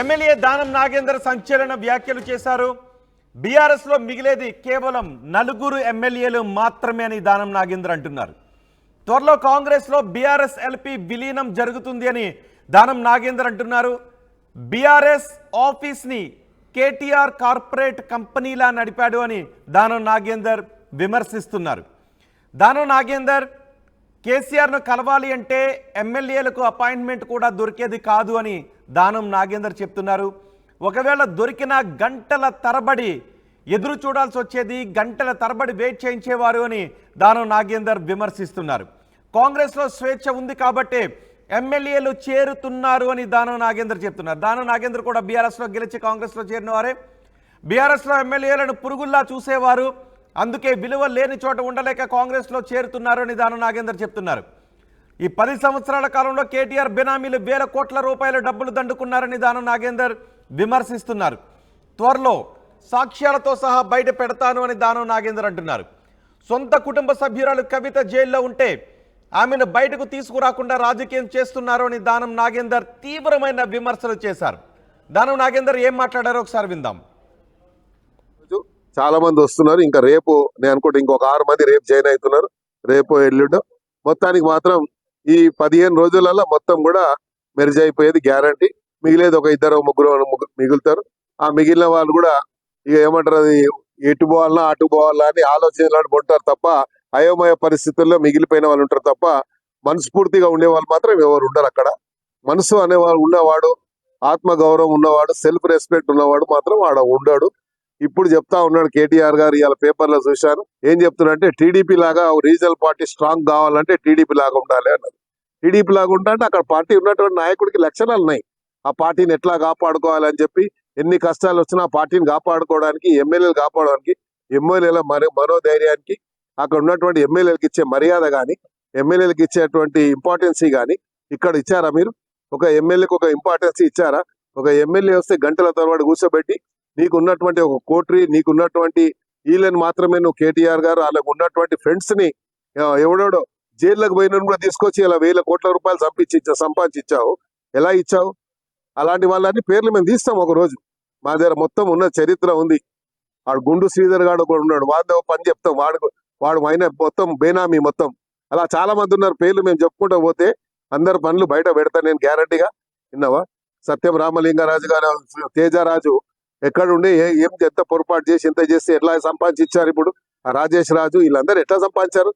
MLA దానం నాగేందర్ సంచలన వ్యాఖ్యలు చేశారు. బీఆర్ఎస్లో మిగిలేది కేవలం నలుగురు ఎమ్మెల్యేలు మాత్రమే అని దానం నాగేందర్ అంటున్నారు. త్వరలో కాంగ్రెస్లో బీఆర్ఎస్ ఎల్పీ విలీనం జరుగుతుంది అని దానం నాగేందర్ అంటున్నారు. బీఆర్ఎస్ ఆఫీస్ని కేటీఆర్ కార్పొరేట్ కంపెనీలా నడిపాడు అని దానం నాగేందర్ విమర్శిస్తున్నారు. దానం నాగేందర్ కేసీఆర్ను కలవాలి అంటే ఎమ్మెల్యేలకు అపాయింట్మెంట్ కూడా దొరికేది కాదు అని దానం నాగేందర్ చెప్తున్నారు. ఒకవేళ దొరికిన గంటల తరబడి ఎదురు చూడాల్సి వచ్చేది గంటల తరబడి వెయిట్ చేయించేవారు అని దానం నాగేందర్ విమర్శిస్తున్నారు. కాంగ్రెస్లో స్వేచ్ఛ ఉంది కాబట్టి ఎమ్మెల్యేలు చేరుతున్నారు అని దానం నాగేందర్ చెప్తున్నారు. దానం నాగేందర్ కూడా బీఆర్ఎస్లో గెలిచి కాంగ్రెస్లో చేరిన వారే బీఆర్ఎస్లో ఎమ్మెల్యేలను పురుగుల్లా చూసేవారు. అందుకే విలువ లేని చోట ఉండలేక కాంగ్రెస్లో చేరుతున్నారు అని దానం నాగేందర్ చెప్తున్నారు. ఈ పది సంవత్సరాల కాలంలో కేటీఆర్ బినామీలు వేల కోట్ల రూపాయల డబ్బులు దండుకున్నారని దానం నాగేందర్ విమర్శిస్తున్నారు. త్వరలో సాక్ష్యాలతో సహా బయట పెడతాను అని దానం నాగేందర్ అంటున్నారు. సొంత కుటుంబ సభ్యురాలు కవిత జైల్లో ఉంటే ఆమెను బయటకు తీసుకురాకుండా రాజకీయం చేస్తున్నారు అని దానం నాగేందర్ తీవ్రమైన విమర్శలు చేశారు. దానం నాగేందర్ ఏం మాట్లాడారో ఒకసారి విందాం. చాలా మంది వస్తున్నారు. ఇంకా రేపు నేను అనుకుంటే ఇంకొక ఆరు మంది రేపు జాయిన్ అవుతున్నారు. రేపు ఎల్లుండో. మొత్తానికి మాత్రం ఈ పదిహేను రోజులలో మొత్తం కూడా మెరిజ్ అయిపోయేది గ్యారంటీ మిగిలేదు ఒక ఇద్దరు ముగ్గురు ముగ్గురు మిగులుతారు. ఆ మిగిలిన వాళ్ళు కూడా ఇక ఏమంటారు అది ఎటు పోవాలన్నా అటు పోవాలా అని ఆలోచనలు ఉంటారు తప్ప అయోమయ పరిస్థితుల్లో మిగిలిపోయిన వాళ్ళు ఉంటారు తప్ప మనస్ఫూర్తిగా ఉండే వాళ్ళు మాత్రం ఎవరు ఉండరు అక్కడ. మనసు అనేవాడు ఉన్నవాడు ఆత్మ గౌరవం ఉన్నవాడు సెల్ఫ్ రెస్పెక్ట్ ఉన్నవాడు మాత్రం ఆడ ఉండాడు. ఇప్పుడు చెప్తా ఉన్నాడు కేటీఆర్ గారు ఇవాళ పేపర్లో చూశాను. ఏం చెప్తున్నాడంటే టీడీపీ లాగా రీజనల్ పార్టీ స్ట్రాంగ్ కావాలంటే టీడీపీ లాగా ఉండాలి అన్నది టీడీపీ లాగా ఉంటా అంటే అక్కడ పార్టీ ఉన్నటువంటి నాయకుడికి లక్షణాలు ఉన్నాయి. ఆ పార్టీని ఎట్లా కాపాడుకోవాలని చెప్పి ఎన్ని కష్టాలు వచ్చినా ఆ పార్టీని కాపాడుకోవడానికి ఎమ్మెల్యేలు కాపాడడానికి ఎమ్మెల్యేల మరో మనోధైర్యానికి అక్కడ ఉన్నటువంటి ఎమ్మెల్యేలకు ఇచ్చే మర్యాద కానీ ఎమ్మెల్యేలకు ఇచ్చేటువంటి ఇంపార్టెన్సీ కానీ ఇక్కడ ఇచ్చారా మీరు? ఒక ఎమ్మెల్యేకి ఒక ఇంపార్టెన్సీ ఇచ్చారా? ఒక ఎమ్మెల్యే వస్తే గంటల తరబడి కూర్చోబెట్టి నీకు ఉన్నటువంటి ఒక కోట్రీ నీకు ఉన్నటువంటి వీళ్ళని మాత్రమే నువ్వు కేటీఆర్ గారు వాళ్ళకు ఉన్నటువంటి ఫ్రెండ్స్ని ఎవడెవడో జైల్లోకి పోయిన కూడా తీసుకొచ్చి ఇలా వేల కోట్ల రూపాయలు సంపించి ఇచ్చా సంపాదించి ఇచ్చావు ఎలా ఇచ్చావు? అలాంటి వాళ్ళని పేర్లు మేము తీస్తాం ఒక రోజు మా దగ్గర మొత్తం ఉన్న చరిత్ర ఉంది. వాడు గుండు శ్రీధర్ గాడు కూడా ఉన్నాడు. వాడితో పని చెప్తాం. వాడు వాడు అయిన మొత్తం బేనామీ మొత్తం. అలా చాలా మంది ఉన్నారు. పేర్లు మేము చెప్పుకుంటూ పోతే అందరు పనులు బయట పెడతా నేను గ్యారంటీగా. విన్నావా? సత్యం రామలింగారాజు గారు తేజరాజు ఎక్కడుండి ఏ- ఏం ఎంత పొరపాటు చేసి ఎంత చేసి ఎట్లా సంపాదించి ఇచ్చారు ఇప్పుడు? రాజేష్ రాజు వీళ్ళందరూ ఎట్లా సంపాదించారు?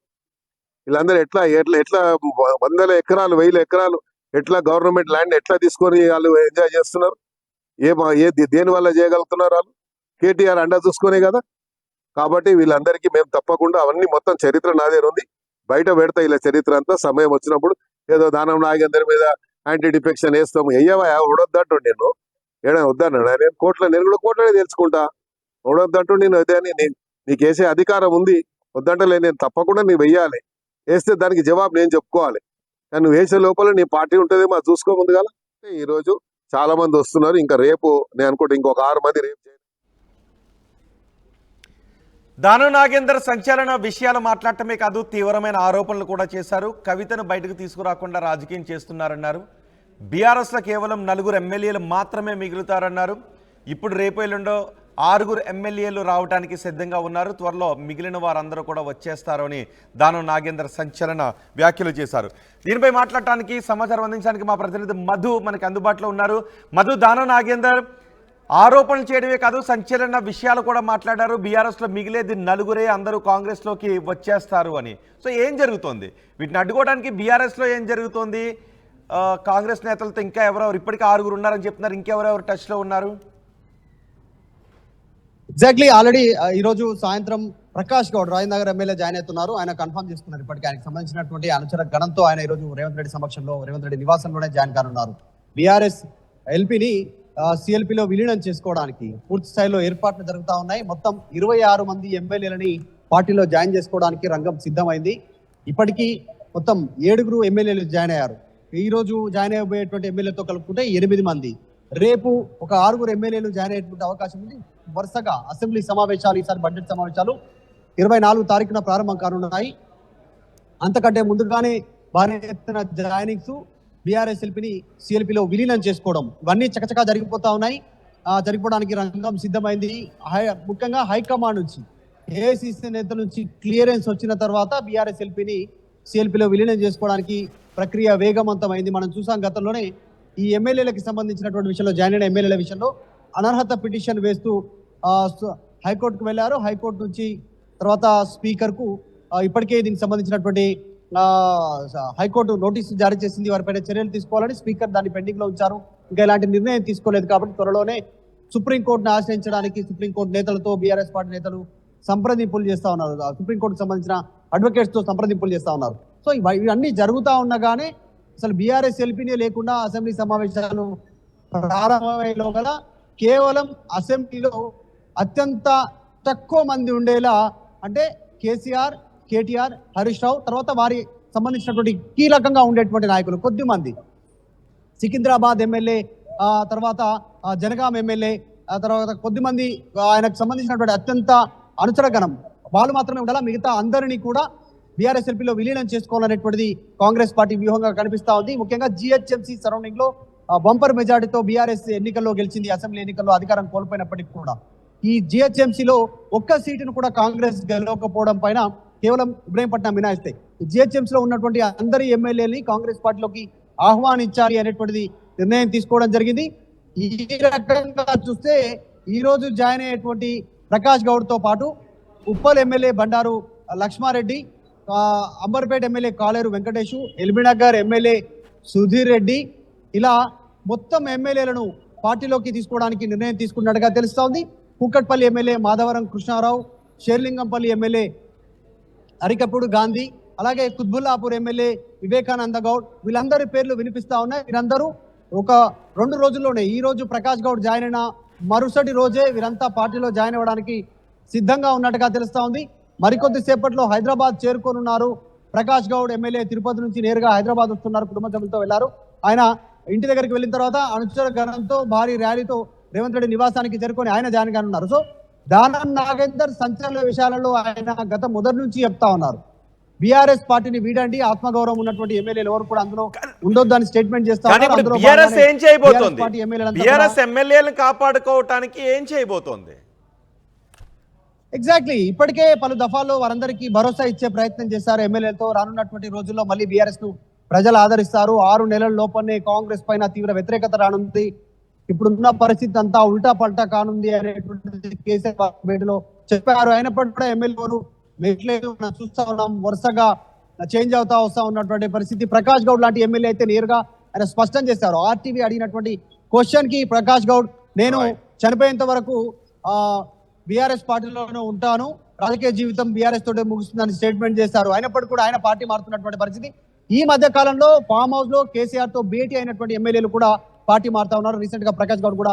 వీళ్ళందరూ ఎట్లా ఎట్లా ఎట్లా వందల ఎకరాలు వేల ఎకరాలు ఎట్లా గవర్నమెంట్ ల్యాండ్ ఎట్లా తీసుకొని వాళ్ళు ఎంజాయ్ చేస్తున్నారు? ఏ మా- ఏ దేని వల్ల చేయగలుగుతున్నారు వాళ్ళు? కేటీఆర్ అండ చూసుకునే కదా. కాబట్టి వీళ్ళందరికీ మేము తప్పకుండా అవన్నీ మొత్తం చరిత్ర నా దగ్గర ఉంది. బయట పెడతా ఇలా చరిత్ర అంతా. సమయం వచ్చినప్పుడు ఏదో దానం నాగేందర్ మీద యాంటీ డిఫెక్షన్ వేస్తాము. అయ్యవా ఉడొద్దంటు నేను ఏడా వద్దన్నాడు. నేను కోట్ల నేను కూడా కోట్లనే తెలుసుకుంటా. ఉడొద్దంటూ నేను అదే అని నీకు వేసే అధికారం ఉంది. వద్దంటలే. నేను తప్పకుండా నీవు వెయ్యాలి. వేస్తే దానికి జవాబు నేను చెప్పుకోవాలి. కానీ నువ్వు వేసే లోపల నీ పార్టీ ఉంటుంది మా చూసుకో ఈరోజు కదా చాలా మంది వస్తున్నారు. ఇంకా రేపు నేను అనుకుంటే ఇంకొక ఆరు మంది రేపు దాను నాగేందర్ సంచలన విషయాలు మాట్లాడటమే కాదు తీవ్రమైన ఆరోపణలు కూడా చేశారు. కవితను బయటకు తీసుకురాకుండా రాజకీయం చేస్తున్నారన్నారు. బీఆర్ఎస్లో కేవలం నలుగురు ఎమ్మెల్యేలు మాత్రమే మిగులుతారన్నారు. ఇప్పుడు రేపు ఎల్లుండో ఆరుగురు ఎమ్మెల్యేలు రావడానికి సిద్ధంగా ఉన్నారు. త్వరలో మిగిలిన వారందరూ కూడా వచ్చేస్తారు అని దాను నాగేందర్ సంచలన వ్యాఖ్యలు చేశారు. దీనిపై మాట్లాడటానికి సమాచారం అందించడానికి మా ప్రతినిధి మధు మనకి అందుబాటులో ఉన్నారు. మధు దానం నాగేందర్ ఆరోపణలు చేయడమే కాదు సంచలన విషయాలు కూడా మాట్లాడారు. బీఆర్ఎస్లో మిగిలేది నలుగురే అందరూ కాంగ్రెస్లోకి వచ్చేస్తారు అని. సో ఏం జరుగుతోంది? వీటిని అడ్డుకోవడానికి బీఆర్ఎస్లో ఏం జరుగుతోంది? కాంగ్రెస్ నేతలతో ఇంకా ఎవరెవరు? ఇప్పటికీ ఆరుగురు ఉన్నారని చెప్తున్నారు. ఇంకెవరెవరు టచ్లో ఉన్నారు? ఎగ్జాక్ట్లీ ఆల్రెడీ ఈరోజు సాయంత్రం ప్రకాష్ గౌడ్ రాజనగర్ ఎమ్మెల్యే జాయిన్ అవుతున్నారు. ఆయన కన్ఫర్మ్ చేసుకున్నారు ఇప్పటికీ. ఆయనకు సంబంధించినటువంటి అనుచర గణంతో ఆయన ఈ రోజు రేవంత్ రెడ్డి సమక్షంలో రేవంత్ రెడ్డి నివాసంలోనే జాయిన్ కానున్నారు. బీఆర్ఎస్ ఎల్పీని సిఎల్పిలో విలీనం చేసుకోవడానికి పూర్తి స్థాయిలో ఏర్పాట్లు జరుగుతూ ఉన్నాయి. మొత్తం ఇరవై ఆరు మంది ఎమ్మెల్యేలని పార్టీలో జాయిన్ చేసుకోవడానికి రంగం సిద్ధమైంది. ఇప్పటికీ మొత్తం ఏడుగురు ఎమ్మెల్యేలు జాయిన్ అయ్యారు. ఈ రోజు జాయిన్ అయిపోయేటువంటి ఎమ్మెల్యేతో కలుపుకుంటే ఎనిమిది మంది. రేపు ఒక ఆరుగురు ఎమ్మెల్యేలు జాయిన్ అయ్యేటువంటి అవకాశం ఉంది. వరుసగా అసెంబ్లీ సమావేశాలు ఈసారి బడ్జెట్ సమావేశాలు ఇరవై నాలుగు తారీఖున ప్రారంభం కానున్నాయి. అంతకంటే ముందుగానే భారీ ఎత్తున జాయినింగ్స్ బీఆర్ఎస్ ఎల్పిని సిఎల్పిలో విలీనం చేసుకోవడం ఇవన్నీ చకచకా జరిగిపోతా ఉన్నాయి. జరిగిపోవడానికి రంగం సిద్ధమైంది. హై ముఖ్యంగా హైకమాండ్ నుంచి ఏఐసిసి నేత నుంచి క్లియరెన్స్ వచ్చిన తర్వాత బీఆర్ఎస్ ఎల్పిని సిఎల్పిలో విలీనం చేసుకోవడానికి ప్రక్రియ వేగవంతమైంది. మనం చూసాం గతంలోనే ఈ ఎమ్మెల్యేలకు సంబంధించినటువంటి విషయంలో జాయిన్ అయిన ఎమ్మెల్యేల విషయంలో అనర్హత పిటిషన్ వేస్తూ హైకోర్టుకు వెళ్ళారు. హైకోర్టు నుంచి తర్వాత స్పీకర్కు ఇప్పటికే దీనికి సంబంధించినటువంటి హైకోర్టు నోటీసు జారీ చేసింది. వారిపైన చర్యలు తీసుకోవాలని స్పీకర్ దాన్ని పెండింగ్లో ఉంచారు. ఇంకా ఇలాంటి నిర్ణయం తీసుకోలేదు కాబట్టి త్వరలోనే సుప్రీంకోర్టును ఆశ్రయించడానికి సుప్రీంకోర్టు నేతలతో బీఆర్ఎస్ పార్టీ నేతలు సంప్రదింపులు చేస్తా ఉన్నారు. సుప్రీంకోర్టుకు సంబంధించిన అడ్వకేట్స్తో సంప్రదింపులు చేస్తా ఉన్నారు. సో ఇవన్నీ జరుగుతూ ఉండగానే అసలు బీఆర్ఎస్ ఎల్పీనే లేకుండా అసెంబ్లీ సమావేశాలు ప్రారంభమయ్యేలో గల కేవలం అసెంబ్లీలో అత్యంత తక్కువ మంది ఉండేలా అంటే కేసీఆర్ కేటీఆర్ హరీష్ రావు తర్వాత వారి సంబంధించినటువంటి కీలకంగా ఉండేటువంటి నాయకులు కొద్ది మంది. సికింద్రాబాద్ ఎమ్మెల్యే తర్వాత జనగాం ఎమ్మెల్యే తర్వాత కొద్దిమంది ఆయనకు సంబంధించినటువంటి అత్యంత అనుచరగణం. వాళ్ళు మాత్రమే ఉండాలా మిగతా అందరినీ కూడా బీఆర్ఎస్ఎల్పీలో విలీనం చేసుకోవాలనేటువంటిది కాంగ్రెస్ పార్టీ వ్యూహంగా కనిపిస్తా ఉంది. ముఖ్యంగా జిహెచ్ఎంసీ సరౌండింగ్లో బంపర్ మెజార్టీతో బీఆర్ఎస్ ఎన్నికల్లో గెలిచింది అసెంబ్లీ ఎన్నికల్లో అధికారం కోల్పోయినప్పటికీ కూడా. ఈ జిహెచ్ఎంసీలో ఒక్క సీటును కూడా కాంగ్రెస్ గెలవకపోవడం పైన కేవలం ఇబ్రహీంపట్నం మినాయిస్తే. జిహెచ్ఎంసీలో ఉన్నటువంటి అందరి ఎమ్మెల్యేని కాంగ్రెస్ పార్టీలోకి ఆహ్వానించాలి అనేటువంటిది నిర్ణయం తీసుకోవడం జరిగింది. ఈ రకంగా చూస్తే ఈ రోజు జాయిన్ అయ్యేటువంటి ప్రకాష్ గౌడ్తో పాటు Uppal MLA Bandaru Lakshma Reddy Amberpet MLA Kaleru Venkatesh LB Nagar MLA Sudheer Reddy. ఇలా మొత్తం ఎమ్మెల్యేలను పార్టీలోకి తీసుకోవడానికి నిర్ణయం తీసుకున్నట్టుగా తెలుస్తోంది. కూకట్పల్లి ఎమ్మెల్యే మాధవరం కృష్ణారావు షేర్లింగంపల్లి ఎమ్మెల్యే అరికప్పుడు గాంధీ అలాగే కుత్బుల్లాపూర్ ఎమ్మెల్యే వివేకానంద గౌడ్. వీళ్ళందరి పేర్లు వినిపిస్తా ఉన్నాయి. వీరందరూ ఒక రెండు రోజుల్లోనే ఈ రోజు ప్రకాష్ గౌడ్ జాయిన్ అయిన మరుసటి రోజే వీరంతా పార్టీలో జాయిన్ అవ్వడానికి సిద్ధంగా ఉన్నట్టుగా తెలుస్తా ఉంది మరికొద్ది సేపట్లో హైదరాబాద్ చేరుకోనున్నారు. ప్రకాష్ గౌడ్ ఎమ్మెల్యే తిరుపతి నుంచి నేరుగా హైదరాబాద్ వస్తున్నారు. కుటుంబ సభ్యులతో వెళ్ళారు. ఆయన ఇంటి దగ్గరికి వెళ్ళిన తర్వాత అనుచర గణంతో భారీ ర్యాలీతో రేవంత్ రెడ్డి నివాసానికి చేరుకొని ఆయన జాయిన్ కానున్నారు. సో దానం నాగేందర్ సంచలన విషయాలలో ఆయన గత మొదటి నుంచి చెప్తా ఉన్నారు. బీఆర్ఎస్ పార్టీని వీడండి ఆత్మగౌరవం ఉన్నటువంటి ఎమ్మెల్యేలు ఎవరు కూడా అందులో ఉండొద్దని స్టేట్మెంట్ చేస్తా కానీ ఉన్నారు. ఇప్పుడు అందులో బీఆర్ఎస్ భాగంగానే ఏం చేయబోతోంది? BRS పార్టీ ఎమ్మెల్యేలంతా బీఆర్ఎస్ కూడా- ఎమ్మెల్యేలను కాపాడుకోవటానికి ఏం చేయబోతోంది? ఎగ్జాక్ట్లీ ఇప్పటికే పలు దఫాల్లో వారందరికీ భరోసా ఇచ్చే ప్రయత్నం చేశారు ఎమ్మెల్యేలతో. రానున్నటువంటి రోజుల్లో మళ్ళీ బీఆర్ఎస్ను ప్రజలు ఆదరిస్తారు. ఆరు నెలల లోపలనే కాంగ్రెస్ పైన తీవ్ర వ్యతిరేకత రానుంది. ఇప్పుడున్న పరిస్థితి అంతా ఉల్టా పల్టా కానుంది అనేటువంటిది కేసీఆర్ భేటీలో చెప్పారు. అయినప్పటికీ కూడా ఎమ్మెల్యేలు మెట్లేదు మనం చూస్తా ఉన్నాం. వరుసగా చేంజ్ అవుతా వస్తా ఉన్నటువంటి పరిస్థితి. ప్రకాష్ గౌడ్ లాంటి ఎమ్మెల్యే అయితే నేరుగా ఆయన స్పష్టం చేశారు. ఆర్టీవీ అడిగినటువంటి క్వశ్చన్కి ప్రకాష్ గౌడ్ నేను. చనిపోయేంత వరకు ఆ బీఆర్ఎస్ పార్టీలోనే ఉంటాను. రాజకీయ జీవితం బీఆర్ఎస్ తోటే ముగుస్తుందని స్టేట్మెంట్ చేశారు. అయినప్పటికీ కూడా ఆయన పార్టీ మారుతున్నటువంటి పరిస్థితి. ఈ మధ్య కాలంలో ఫామ్ హౌస్లో కేసీఆర్తో భేటీ అయినటువంటి ఎమ్మెల్యేలు కూడా పార్టీ మారుతా ఉన్నారు. రీసెంట్గా ప్రకాష్ గౌడ్ కూడా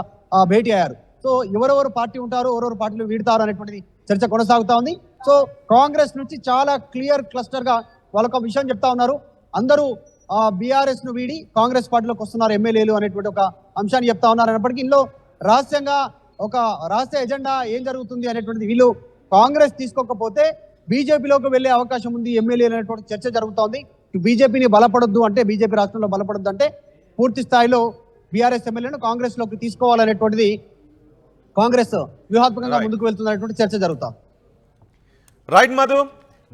భేటీ అయ్యారు. సో ఎవరెవరు పార్టీ ఉంటారు ఎవరెవరు పార్టీలు వీడతారు అనేటువంటిది చర్చ కొనసాగుతా ఉంది. సో కాంగ్రెస్ నుంచి చాలా క్లియర్ క్లస్టర్గా వాళ్ళొక విషయం చెప్తా ఉన్నారు. అందరూ బీఆర్ఎస్ను వీడి కాంగ్రెస్ పార్టీలోకి వస్తున్నారు ఎమ్మెల్యేలు అనేటువంటి ఒక అంశాన్ని చెప్తా ఉన్నారు. అయినప్పటికీ ఇందులో రహస్యంగా ఒక రహస్య ఎజెండా ఏం జరుగుతుంది అనేటువంటిది వీళ్ళు కాంగ్రెస్ తీసుకోకపోతే బీజేపీలోకి వెళ్ళే అవకాశం ఉంది ఎమ్మెల్యే అనేటువంటి చర్చ జరుగుతోంది. బీజేపీని బలపడొద్దు అంటే బీజేపీ రాష్ట్రంలో బలపడొద్దు అంటే పూర్తి స్థాయిలో బీఆర్ఎస్ ఎమ్మెల్యేను కాంగ్రెస్లోకి తీసుకోవాలనేటువంటిది కాంగ్రెస్ వ్యూహాత్మకంగా. ముందుకు వెళ్తున్నటువంటి చర్చ జరుగుతాం. రైట్ మధు.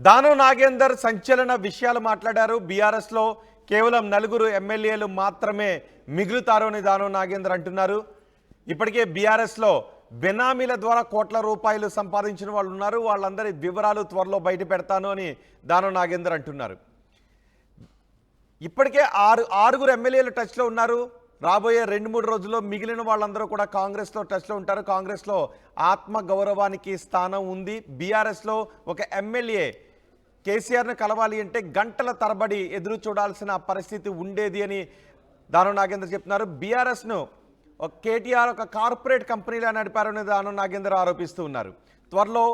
దానం నాగేందర్ సంచలన విషయాలు మాట్లాడారు. బీఆర్ఎస్లో కేవలం నలుగురు ఎమ్మెల్యేలు మాత్రమే మిగులుతారు అని దానం నాగేందర్ అంటున్నారు. ఇప్పటికే బీఆర్ఎస్లో బెనామీల ద్వారా కోట్ల రూపాయలు సంపాదించిన వాళ్ళు ఉన్నారు. వాళ్ళందరి వివరాలు త్వరలో బయట పెడతాను అని దానం నాగేందర్ అంటున్నారు. ఇప్పటికే ఆరు ఆరుగురు ఎమ్మెల్యేలు టచ్లో ఉన్నారు. రాబోయే రెండు మూడు రోజుల్లో మిగిలిన వాళ్ళందరూ కూడా కాంగ్రెస్లో టచ్లో ఉంటారు. కాంగ్రెస్లో ఆత్మ గౌరవానికి స్థానం ఉంది. బీఆర్ఎస్లో ఒక ఎమ్మెల్యే కేసీఆర్ను కలవాలి అంటే గంటల తరబడి ఎదురు చూడాల్సిన పరిస్థితి ఉండేది అని దానం నాగేంద్ర చెప్తున్నారు. బీఆర్ఎస్ను ఒక కేటీఆర్ ఒక కార్పొరేట్ కంపెనీలా నడిపారని దానం నాగేందర్ ఆరోపిస్తూ ఉన్నారు. త్వరలో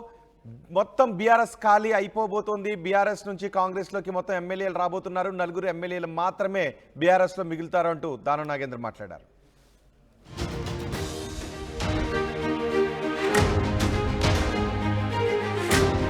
మొత్తం బీఆర్ఎస్ ఖాళీ అయిపోబోతోంది. బీఆర్ఎస్ నుంచి కాంగ్రెస్లోకి మొత్తం ఎమ్మెల్యేలు రాబోతున్నారు. నలుగురు ఎమ్మెల్యేలు మాత్రమే బీఆర్ఎస్లో మిగులుతారంటూ దానం నాగేంద్ర మాట్లాడారు.